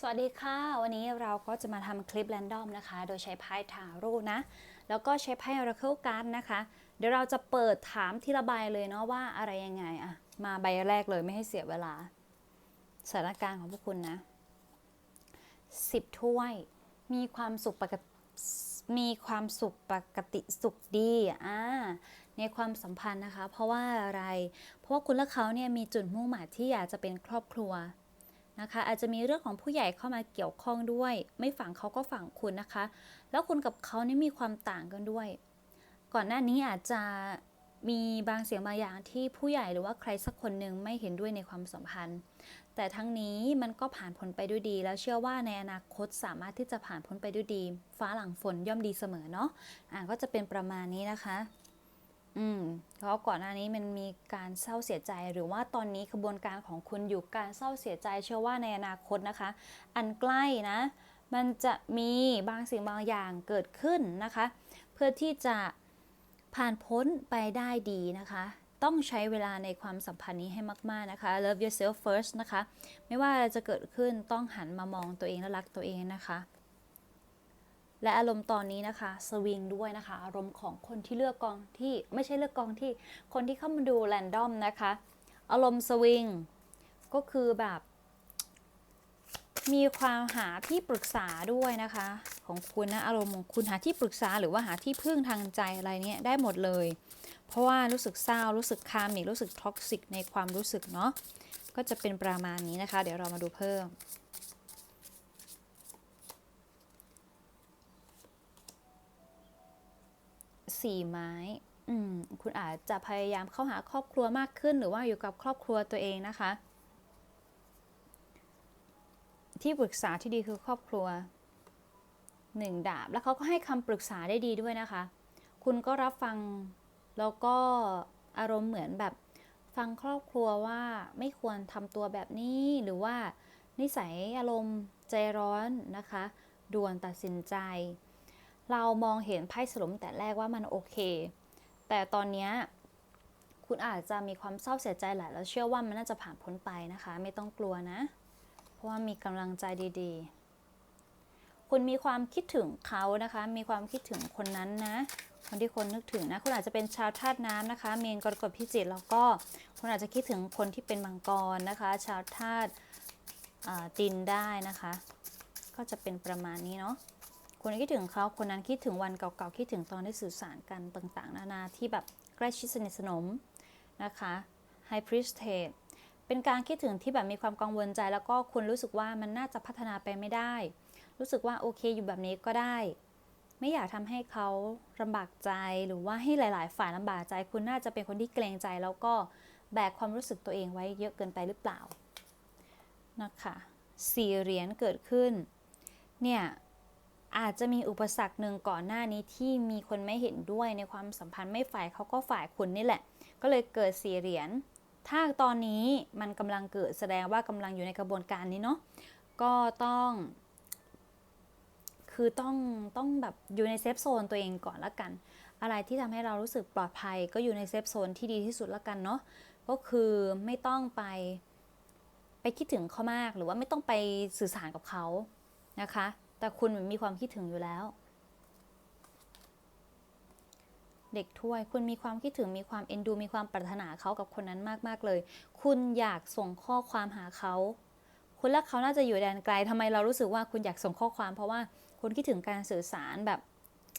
สวัสดีค่ะ วันนี้เราก็จะมาทำคลิปแรนดอมนะคะ โดยใช้ไพ่ทาโร่นะ แล้วก็ใช้ไพ่ Oracle Card นะคะ เดี๋ยวเราจะเปิดถามทีละใบเลยเนาะว่าอะไรยังไงอะมาใบแรกเลยไม่ให้เสียเวลา สถานการณ์ของพวกคุณนะสิบถ้วย มีความสุขปกติมีความสุขปกติสุขดีอ่าในความสัมพันธ์นะคะ เพราะว่าอะไร เพราะว่าคุณและเขาเนี่ยมีจุดมุ่งหมายที่อยากจะเป็นครอบครัว นะคะ อาจจะมีเรื่องของผู้ใหญ่เข้ามาเกี่ยวข้องด้วย ไม่ฝั่งเขาก็ฝั่งคุณนะคะ แล้วคุณกับเขานี่มีความต่างกันด้วย ก่อนหน้านี้อาจจะมีบางเสียงบางอย่างที่ผู้ใหญ่หรือว่าใครสักคนหนึ่งไม่เห็นด้วยในความสัมพันธ์ แต่ทั้งนี้มันก็ผ่านพ้นไปด้วยดี แล้วเชื่อว่าในอนาคตสามารถที่จะผ่านพ้นไปด้วยดี ฟ้าหลังฝนย่อมดีเสมอเนาะอ่าก็จะเป็นประมาณนี้นะคะ อืมเพราะก่อนหน้านี้มันมีการเศร้าเสียใจ หรือว่าตอนนี้กระบวนการของคุณอยู่การเศร้าเสียใจเชื่อว่าในอนาคตนะคะ อันใกล้นะ มันจะมีบางสิ่งบางอย่างเกิดขึ้นนะคะ เพื่อที่จะผ่านพ้นไปได้ดีนะคะ ต้องใช้เวลาในความสัมพันธ์นี้ให้มาก ๆ นะคะ love yourself first นะคะ ไม่ว่าจะเกิดขึ้นต้องหันมามองตัวเองและรักตัวเองนะคะ และอารมณ์ตอนนี้นะคะสวิงด้วยนะคะ อารมณ์ของคนที่เลือกกองที่ไม่ใช่เลือกกองที่คนที่เข้ามาดูแรนดอมนะคะ อารมณ์สวิงก็คือแบบ มีความหาที่ปรึกษาด้วยนะคะ ของคุณนะอารมณ์ของคุณหาที่ปรึกษาหรือว่าหาที่พึ่งทางใจอะไรเนี่ยได้หมดเลย เพราะว่ารู้สึกเศร้ารู้สึกคามิกรู้สึกท็อกซิกในความรู้สึกเนาะก็จะเป็นประมาณนี้นะคะ เดี๋ยวเรามาดูเพิ่ม สี่ไม้อืมคุณอาจจะพยายามเข้าหาครอบครัวมากขึ้น หรือว่าอยู่กับครอบครัวตัวเองนะคะ ที่ปรึกษาที่ดีคือครอบครัวหนึ่งดาบ แล้วเขาก็ให้คำปรึกษาได้ดีด้วยนะคะ คุณก็รับฟังแล้วก็อารมณ์เหมือนแบบฟังครอบครัวว่าไม่ควรทำตัวแบบนี้หรือว่านิสัยอารมณ์ใจร้อนนะคะ ด่วนตัดสินใจ เรามองเห็นไพ่สรุปแต่แรกว่ามันโอเค แต่ตอนนี้คุณอาจจะมีความเศร้าเสียใจแหละแล้วเชื่อว่ามันน่าจะผ่านพ้นไปนะคะ ไม่ต้องกลัวนะ เพราะว่ามีกำลังใจดีๆ คุณมีความคิดถึงเขานะคะ มีความคิดถึงคนนั้นนะคนที่คนนึกถึงนะคุณอาจจะเป็นชาวธาตุน้ำนะคะเมีนกรกฎพิจิตแล้วก็คุณอาจจะคิดถึงคนที่เป็นมังกรนะคะ ชาวธาตุดินได้นะคะ ก็จะเป็นประมาณนี้เนาะ คนนี้คิดถึงเขาคนนั้นคิดถึงวันเก่าๆคิดถึงตอนได้สื่อสารกันต่างๆ นานาที่แบบใกล้ชิดสนิทสนมนะคะ High Priestess เป็นการคิดถึงที่แบบมีความกังวลใจ แล้วก็คุณรู้สึกว่ามันน่าจะพัฒนาไปไม่ได้ รู้สึกว่าโอเคอยู่แบบนี้ก็ได้ ไม่อยากทำให้เขาลำบากใจหรือว่าให้หลาย ๆ ฝ่ายลำบากใจ คุณน่าจะเป็นคนที่เกรงใจแล้วก็แบกความรู้สึกตัวเองไว้เยอะเกินไปหรือเปล่านะคะสี่เหรียญเกิดขึ้นเนี่ย อาจจะมีอุปสรรคหนึ่งก่อนหน้านี้ที่มีคนไม่เห็นด้วยในความสัมพันธ์ไม่ฝ่ายเขาก็ฝ่ายคุณนี่แหละ ก็เลยเกิดสี่เหรียญถ้าตอนนี้มันกำลังเกิดแสดงว่ากำลังอยู่ในกระบวนการนี้เนาะก็ต้อง คือต้องต้องแบบอยู่ในเซฟโซนตัวเองก่อนละกัน อะไรที่ทำให้เรารู้สึกปลอดภัย ก็อยู่ในเซฟโซนที่ดีที่สุดละกันเนาะก็คือไม่ต้องไปไปคิดถึงเขามากหรือว่าไม่ต้องไปสื่อสารกับเขานะคะ แต่คุณมีความคิดถึงอยู่แล้ว เด็กถ้วย คุณมีความคิดถึงมีความเอ็นดู มีความปรารถนาเขากับคนนั้นมากๆเลย คุณอยากส่งข้อความหาเขา คุณและเขาน่าจะอยู่แดนไกลทำไมเรารู้สึกว่าคุณอยากส่งข้อความ เพราะว่าคุณคิดถึงการสื่อสารแบบ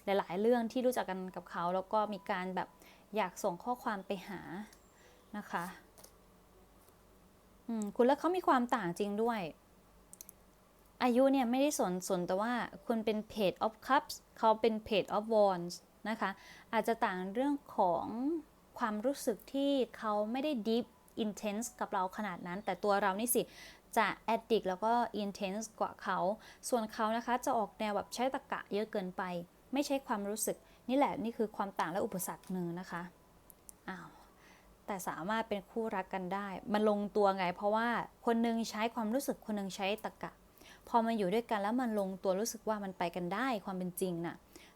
หลาย ๆ เรื่องที่รู้จักกันกับเขา แล้วก็มีการแบบอยากส่งข้อความไปหานะคะคุณและเขามีความต่างจริงด้วย อายุเนี่ยไม่ได้สนสนแต่ว่าคุณเป็น Page of Cups เขาเป็น Page of Wands นะคะ อาจจะต่างเรื่องของความรู้สึกที่เขาไม่ได้ deep intense กับเราขนาดนั้น แต่ตัวเรานี่สิจะ addict แล้วก็ intense กว่าเขา ส่วนเขานะคะจะออกแนวแบบใช้ตะกะเยอะเกินไป ไม่ใช่ความรู้สึก นี่แหละนี่คือความต่างและอุปสรรคหนึ่งนะคะ อ้าว แต่สามารถเป็นคู่รักกันได้ มันลงตัวไง เพราะว่าคนนึงใช้ความรู้สึก คนนึงใช้ตะกะ พอมันอยู่ด้วยกันแล้วมันลงตัวรู้สึกว่ามันไปกันได้ความเป็นจริงน่ะ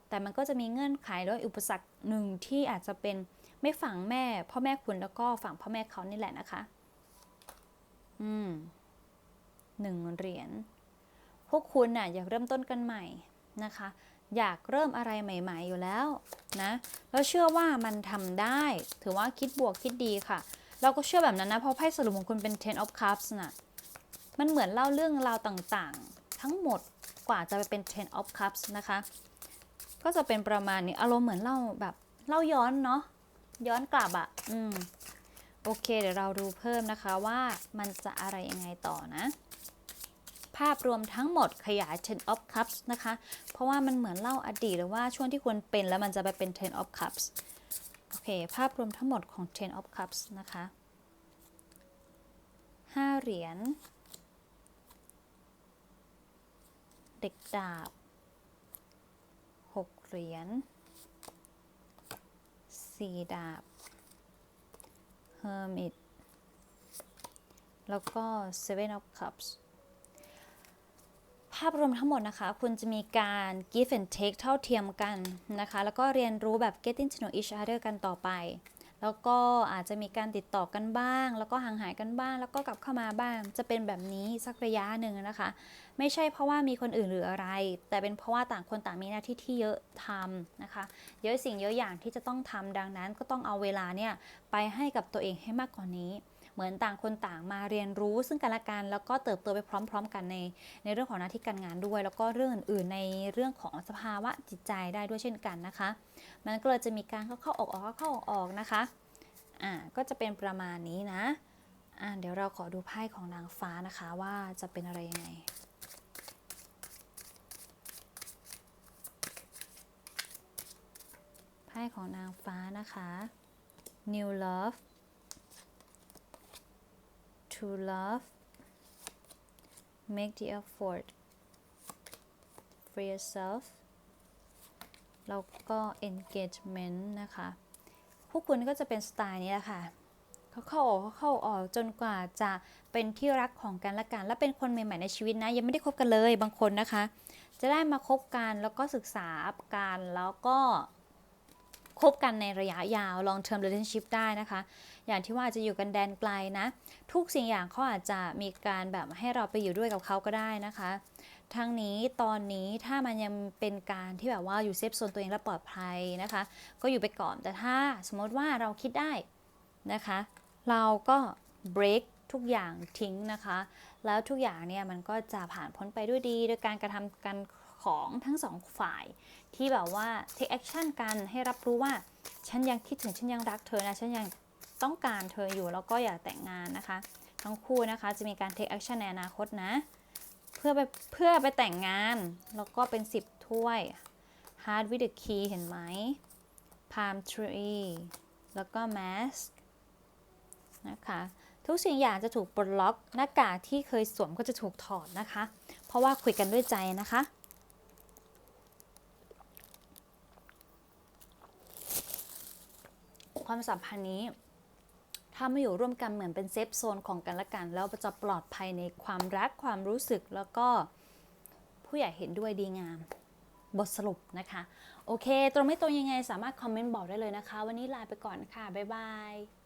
แต่มันก็จะมีเงื่อนไขด้วยอุปสรรคหนึ่งที่อาจจะเป็นไม่ฝั่งแม่ พ่อแม่คุณแล้วก็ฝั่งพ่อแม่เขานี่แหละนะคะ อืมหนึ่งเหรียญพวกคุณน่ะอยากเริ่มต้นกันใหม่นะคะ อยากเริ่มอะไรใหม่ ๆ อยู่แล้วนะแล้วเชื่อว่ามันทำได้ ถือว่าคิดบวกคิดดีค่ะ เราก็เชื่อแบบนั้นนะเพราะไพ่สรุปของคุณเป็น ten of cups น่ะ มันเหมือนเล่าเรื่องราวต่างๆ ทั้งหมดกว่าจะไปเป็น ten of cups นะคะ ก็จะเป็นประมาณนี้ อารมณ์เหมือนเล่าแบบเล่าย้อนเนาะ ย้อนกลับอะ่ะอืม โอเค เดี๋ยวเราดูเพิ่มนะคะว่ามันจะอะไรยังไงต่อนะ ภาพรวมทั้งหมดขยาย ten of cups นะคะ เพราะว่ามันเหมือนเล่าอดีตหรือว่าช่วงที่ควรเป็นแล้วมันจะไปเป็น ten of cups โอเค ภาพรวมทั้งหมดของ ten of cups นะคะห้าเหรียญ เด็กดาบหกเหรียญสี่ดาบ hermit แล้วก็ seven of cups ภาพรวมทั้งหมดนะคะ คุณจะมีการ give and take เท่าเทียมกันนะคะ แล้วก็เรียนรู้แบบ getting to know each other กันต่อไป แล้วก็อาจจะมีการติดต่อกันบ้าง แล้วก็ห่างหายกันบ้าง แล้วก็กลับเข้ามาบ้าง จะเป็นแบบนี้สักระยะหนึ่งนะคะ ไม่ใช่เพราะว่ามีคนอื่นหรืออะไร แต่เป็นเพราะว่าต่างคนต่างมีหน้าที่ที่เยอะทำนะคะ เยอะสิ่งเยอะอย่างที่จะต้องทำดังนั้นก็ต้องเอาเวลาเนี่ยไปให้กับตัวเองให้มากกว่านี้ เหมือนต่างคนต่างมาเรียนรู้ซึ่งกันและกันแล้วก็เติบโตไปพร้อม ๆ กันในในเรื่องของหน้าที่การงานด้วย แล้วก็เรื่องอื่นๆในเรื่องของสภาวะจิตใจได้ด้วยเช่นกันนะคะ มันก็เลยจะมีการเข้าออกเข้าออกออกนะคะอ่าก็จะเป็นประมาณนี้นะอ่าเดี๋ยวเราขอดูไพ่ของนางฟ้านะคะว่าจะเป็นอะไรยังไงไพ่ของนางฟ้านะคะ New Love To Love Make the effort for yourself แล้วก็ engagement นะคะ พวกคุณก็จะเป็นสไตล์นี้แหละค่ะเขาเข้าออกเขาเข้าออกจนกว่าจะเป็นที่รักของกันและกัน และเป็นคนใหม่ๆในชีวิตนะ ยังไม่ได้คบกันเลยบางคนนะคะ จะได้มาคบกันแล้วก็ศึกษากันแล้วก็ คบกันในระยะยาว long term relationship ได้นะคะ อย่างที่ว่าจะอยู่กันแดนไกลนะ ทุกสิ่งอย่างเขาอาจจะมีการแบบให้เราไปอยู่ด้วยกับเขาก็ได้นะคะ ทั้งนี้ตอนนี้ถ้ามันยังเป็นการที่แบบว่าอยู่เซฟโซนตัวเองและปลอดภัยนะคะ ก็อยู่ไปก่อน แต่ถ้าสมมติว่าเราคิดได้นะคะ เราก็ break ทุกอย่างทิ้งนะคะ แล้วทุกอย่างเนี่ยมันก็จะผ่านพ้นไปด้วยดีโดยการกระทำกัน ของทั้งสองฝ่าย ที่แบบว่า take action กันให้รับรู้ว่า ฉันยังคิดถึงฉันยังรักเธอนะ ฉันยังต้องการเธออยู่แล้วก็อยากแต่งงานนะคะ ทั้งคู่นะคะจะมีการ take action ในอนาคตนะ เพื่อไปเพื่อไปแต่งงาน แล้วก็เป็น 10 ถ้วย Heart with the key เห็นไหม Palm tree แล้วก็ mask นะคะทุกสิ่งอย่างจะถูกปลดล็อกหน้ากากที่เคยสวมก็จะถูกถอดนะคะ เพราะว่าคุยกันด้วยใจนะคะ ความสัมพันธ์นี้ถ้ามาอยู่ร่วมกันเหมือนเป็นเซฟโซนของกันและกัน แล้วจะปลอดภัยในความรักความรู้สึกแล้วก็ผู้ใหญ่เห็นด้วยดีงาม บทสรุปนะคะ โอเค ตรงไม่ตรงยังไงสามารถคอมเมนต์บอกได้เลยนะคะ วันนี้ลาไปก่อนค่ะ บ๊ายบาย